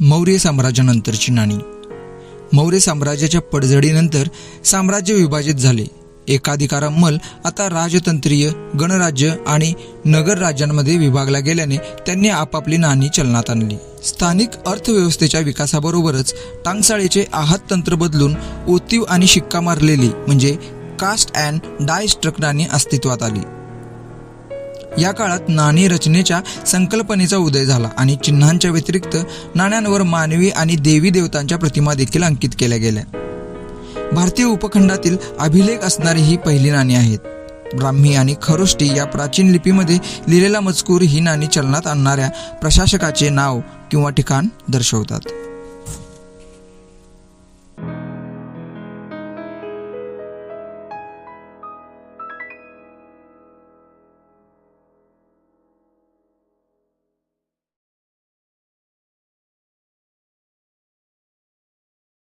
मौर्य साम्राज्यानंतरची नाणी. मौर्य साम्राज्याच्या पडझडीनंतर साम्राज्य विभाजित झाले. एकाधिकार अंमल आता राजतंत्रीय गणराज्य आणि नगर राज्यांमध्ये विभागला गेल्याने त्यांनी आपापली नाणी चलनात आणली. स्थानिक अर्थव्यवस्थेच्या विकासाबरोबरच टांगसाळीचे आहात तंत्र बदलून ओतीव आणि शिक्का मारलेली म्हणजे कास्ट अँड डाय स्ट्रक नाणी अस्तित्वात आली. या काळात नाणी रचनेच्या संकल्पनेचा उदय झाला आणि चिन्हांच्या व्यतिरिक्त नाण्यांवर मानवी आणि देवी देवतांच्या प्रतिमा देखील अंकित केल्या गेल्या. भारतीय उपखंडातील अभिलेख असणारी ही पहिली नाणी आहेत. ब्राह्मी आणि खरोष्टी या प्राचीन लिपीमध्ये लिहिलेला मजकूर ही नाणी चलनात आणणाऱ्या प्रशासकाचे नाव किंवा ठिकाण दर्शवतात.